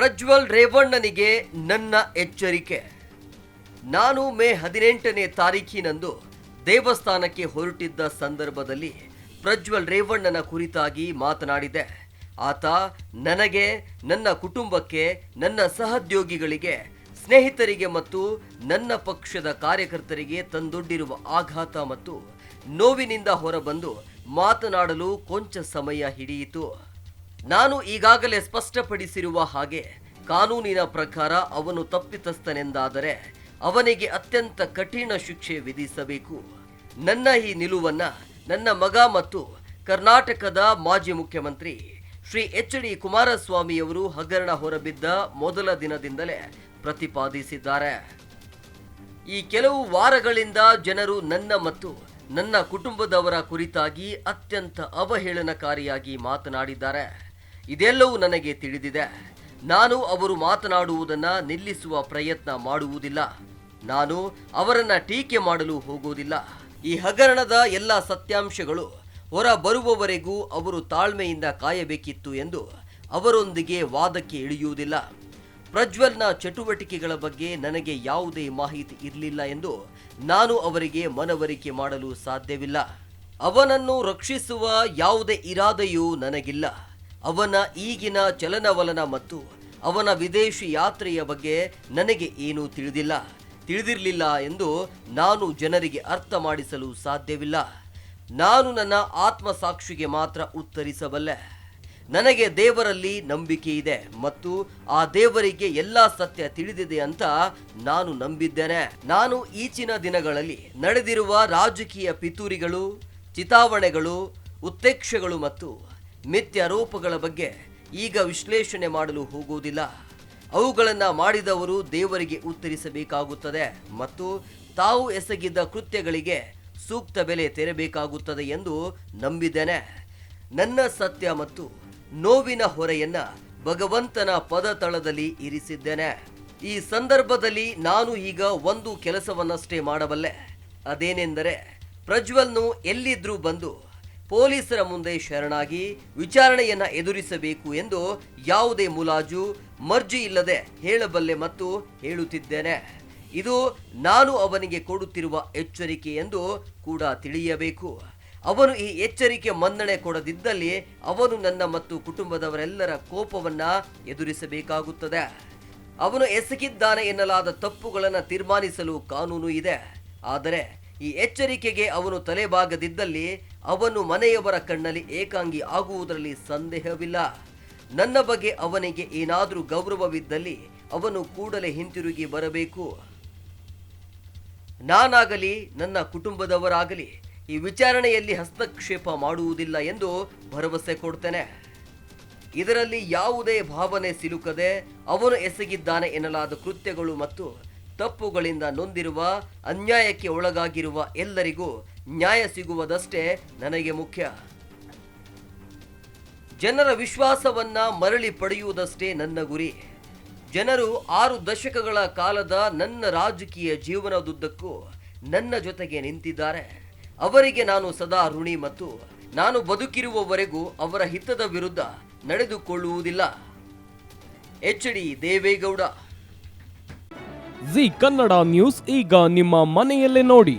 ಪ್ರಜ್ವಲ್ ರೇವಣ್ಣನಿಗೆ ನನ್ನ ಎಚ್ಚರಿಕೆ. ನಾನು ಮೇ ಹದಿನೆಂಟನೇ ತಾರೀಖಿನಂದು ದೇವಸ್ಥಾನಕ್ಕೆ ಹೊರಟಿದ್ದ ಸಂದರ್ಭದಲ್ಲಿ ಪ್ರಜ್ವಲ್ ರೇವಣ್ಣನ ಕುರಿತಾಗಿ ಮಾತನಾಡಿದೆ. ಆತ ನನಗೆ, ನನ್ನ ಕುಟುಂಬಕ್ಕೆ, ನನ್ನ ಸಹೋದ್ಯೋಗಿಗಳಿಗೆ, ಸ್ನೇಹಿತರಿಗೆ ಮತ್ತು ನನ್ನ ಪಕ್ಷದ ಕಾರ್ಯಕರ್ತರಿಗೆ ತಂದೊಡ್ಡಿರುವ ಆಘಾತ ಮತ್ತು ನೋವಿನಿಂದ ಹೊರಬಂದು ಮಾತನಾಡಲು ಕೊಂಚ ಸಮಯ ಹಿಡಿಯಿತು. ನಾನು ಈಗಾಗಲೇ ಸ್ಪಷ್ಟಪಡಿಸಿರುವ ಹಾಗೆ ಕಾನೂನಿನ ಪ್ರಕಾರ ಅವನು ತಪ್ಪಿತಸ್ಥನೆಂದಾದರೆ ಅವನಿಗೆ ಅತ್ಯಂತ ಕಠಿಣ ಶಿಕ್ಷೆ ವಿಧಿಸಬೇಕು. ನನ್ನ ಈ ನಿಲುವನ್ನ ನನ್ನ ಮಗ ಮತ್ತು ಕರ್ನಾಟಕದ ಮಾಜಿ ಮುಖ್ಯಮಂತ್ರಿ ಶ್ರೀ ಎಚ್ ಡಿ ಕುಮಾರಸ್ವಾಮಿಯವರು ಹಗರಣ ಹೊರಬಿದ್ದ ಮೊದಲ ದಿನದಿಂದಲೇ ಪ್ರತಿಪಾದಿಸಿದ್ದಾರೆ. ಈ ಕೆಲವು ವಾರಗಳಿಂದ ಜನರು ನನ್ನ ಮತ್ತು ನನ್ನ ಕುಟುಂಬದವರ ಕುರಿತಾಗಿ ಅತ್ಯಂತ ಅವಹೇಳನಕಾರಿಯಾಗಿ ಮಾತನಾಡಿದ್ದಾರೆ. ಇದೆಲ್ಲವೂ ನನಗೆ ತಿಳಿದಿದೆ. ನಾನು ಅವರು ಮಾತನಾಡುವುದನ್ನು ನಿಲ್ಲಿಸುವ ಪ್ರಯತ್ನ ಮಾಡುವುದಿಲ್ಲ. ನಾನು ಅವರನ್ನು ಟೀಕೆ ಮಾಡಲು ಹೋಗುವುದಿಲ್ಲ. ಈ ಹಗರಣದ ಎಲ್ಲ ಸತ್ಯಾಂಶಗಳು ಹೊರ ಬರುವವರೆಗೂ ಅವರು ತಾಳ್ಮೆಯಿಂದ ಕಾಯಬೇಕಿತ್ತು ಎಂದು ಅವರೊಂದಿಗೆ ವಾದಕ್ಕೆ ಇಳಿಯುವುದಿಲ್ಲ. ಪ್ರಜ್ವಲ್ನ ಚಟುವಟಿಕೆಗಳ ಬಗ್ಗೆ ನನಗೆ ಯಾವುದೇ ಮಾಹಿತಿ ಇರಲಿಲ್ಲ ಎಂದು ನಾನು ಅವರಿಗೆ ಮನವರಿಕೆ ಮಾಡಲು ಸಾಧ್ಯವಿಲ್ಲ. ಅವನನ್ನು ರಕ್ಷಿಸುವ ಯಾವುದೇ ಇರಾದೆಯೂ ನನಗಿಲ್ಲ. ಅವನ ಈಗಿನ ಚಲನವಲನ ಮತ್ತು ಅವನ ವಿದೇಶಿ ಯಾತ್ರೆಯ ಬಗ್ಗೆ ನನಗೆ ಏನೂ ತಿಳಿದಿಲ್ಲ. ತಿಳಿದಿರಲಿಲ್ಲ ಎಂದು ನಾನು ಜನರಿಗೆ ಅರ್ಥ ಮಾಡಿಸಲು ಸಾಧ್ಯವಿಲ್ಲ. ನಾನು ನನ್ನ ಆತ್ಮಸಾಕ್ಷಿಗೆ ಮಾತ್ರ ಉತ್ತರಿಸಬಲ್ಲೆ. ನನಗೆ ದೇವರಲ್ಲಿ ನಂಬಿಕೆ ಇದೆ ಮತ್ತು ಆ ದೇವರಿಗೆ ಎಲ್ಲ ಸತ್ಯ ತಿಳಿದಿದೆ ಅಂತ ನಾನು ನಂಬಿದ್ದೇನೆ. ನಾನು ಈಚಿನ ದಿನಗಳಲ್ಲಿ ನಡೆದಿರುವ ರಾಜಕೀಯ ಪಿತೂರಿಗಳು, ಚಿತಾವಣೆಗಳು, ಉತ್ತೇಕ್ಷಗಳು ಮತ್ತು ಮಿಥ್ಯಾರೋಪಗಳ ಬಗ್ಗೆ ಈಗ ವಿಶ್ಲೇಷಣೆ ಮಾಡಲು ಹೋಗುವುದಿಲ್ಲ. ಅವುಗಳನ್ನು ಮಾಡಿದವರು ದೇವರಿಗೆ ಉತ್ತರಿಸಬೇಕಾಗುತ್ತದೆ ಮತ್ತು ತಾವು ಎಸಗಿದ್ದ ಕೃತ್ಯಗಳಿಗೆ ಸೂಕ್ತ ಬೆಲೆ ತೆರಬೇಕಾಗುತ್ತದೆ ಎಂದು ನಂಬಿದ್ದೇನೆ. ನನ್ನ ಸತ್ಯ ಮತ್ತು ನೋವಿನ ಹೊರೆಯನ್ನ ಭಗವಂತನ ಪದತಳದಲ್ಲಿ ಇರಿಸಿದ್ದೇನೆ. ಈ ಸಂದರ್ಭದಲ್ಲಿ ನಾನು ಈಗ ಒಂದು ಕೆಲಸವನ್ನಷ್ಟೇ ಮಾಡಬಲ್ಲೆ. ಅದೇನೆಂದರೆ ಪ್ರಜ್ವಲ್ನು ಎಲ್ಲಿದ್ರೂ ಬಂದು ಪೊಲೀಸರ ಮುಂದೆ ಶರಣಾಗಿ ವಿಚಾರಣೆಯನ್ನ ಎದುರಿಸಬೇಕು ಎಂದು ಯಾವುದೇ ಮುಲಾಜು ಮರ್ಜಿ ಇಲ್ಲದೆ ಹೇಳಬಲ್ಲೆ ಮತ್ತು ಹೇಳುತ್ತಿದ್ದೇನೆ. ಇದು ನಾನು ಅವನಿಗೆ ಕೊಡುತ್ತಿರುವ ಎಚ್ಚರಿಕೆ ಎಂದು ಕೂಡ ತಿಳಿಯಬೇಕು. ಅವನು ಈ ಎಚ್ಚರಿಕೆ ಮನ್ನಣೆ ಕೊಡದಿದ್ದಲ್ಲಿ ಅವನು ನನ್ನ ಮತ್ತು ಕುಟುಂಬದವರೆಲ್ಲರ ಕೋಪವನ್ನ ಎದುರಿಸಬೇಕಾಗುತ್ತದೆ. ಅವನು ಎಸಗಿದ್ದಾನೆ ಎನ್ನಲಾದ ತಪ್ಪುಗಳನ್ನು ತೀರ್ಮಾನಿಸಲು ಕಾನೂನು ಇದೆ. ಆದರೆ ಈ ಎಚ್ಚರಿಕೆಗೆ ಅವನು ತಲೆಬಾಗದಿದ್ದಲ್ಲಿ ಅವನು ಮನೆಯವರ ಕಣ್ಣಲ್ಲಿ ಏಕಾಂಗಿ ಆಗುವುದರಲ್ಲಿ ಸಂದೇಹವಿಲ್ಲ. ನನ್ನ ಬಗ್ಗೆ ಅವನಿಗೆ ಏನಾದರೂ ಗೌರವವಿದ್ದಲ್ಲಿ ಅವನು ಕೂಡಲೇ ಹಿಂತಿರುಗಿ ಬರಬೇಕು. ನಾನಾಗಲಿ, ನನ್ನ ಕುಟುಂಬದವರಾಗಲಿ, ಈ ವಿಚಾರಣೆಯಲ್ಲಿ ಹಸ್ತಕ್ಷೇಪ ಮಾಡುವುದಿಲ್ಲ ಎಂದು ಭರವಸೆ ಕೊಡ್ತೇನೆ. ಇದರಲ್ಲಿ ಯಾವುದೇ ಭಾವನೆ ಸಿಲುಕದೆ ಅವನು ಎಸಗಿದ್ದಾನೆ ಎನ್ನಲಾದ ಕೃತ್ಯಗಳು ಮತ್ತು ತಪ್ಪುಗಳಿಂದ ನೊಂದಿರುವ, ಅನ್ಯಾಯಕ್ಕೆ ಒಳಗಾಗಿರುವ ಎಲ್ಲರಿಗೂ ನ್ಯಾಯ ಸಿಗುವುದಷ್ಟೇ ನನಗೆ ಮುಖ್ಯ. ಜನರ ವಿಶ್ವಾಸವನ್ನ ಮರಳಿ ಪಡೆಯುವುದಷ್ಟೇ ನನ್ನ ಗುರಿ. ಜನರು ಆರು ದಶಕಗಳ ಕಾಲದ ನನ್ನ ರಾಜಕೀಯ ಜೀವನದುದ್ದಕ್ಕೂ ನನ್ನ ಜೊತೆಗೆ ನಿಂತಿದ್ದಾರೆ. ಅವರಿಗೆ ನಾನು ಸದಾ ಋಣಿ ಮತ್ತು ನಾನು ಬದುಕಿರುವವರೆಗೂ ಅವರ ಹಿತದ ವಿರುದ್ಧ ನಡೆದುಕೊಳ್ಳುವುದಿಲ್ಲ. H D Deve Gowda. Zee Kannada news ಈಗ ನಿಮ್ಮ ಮನೆಯಲ್ಲೇ ನೋಡಿ.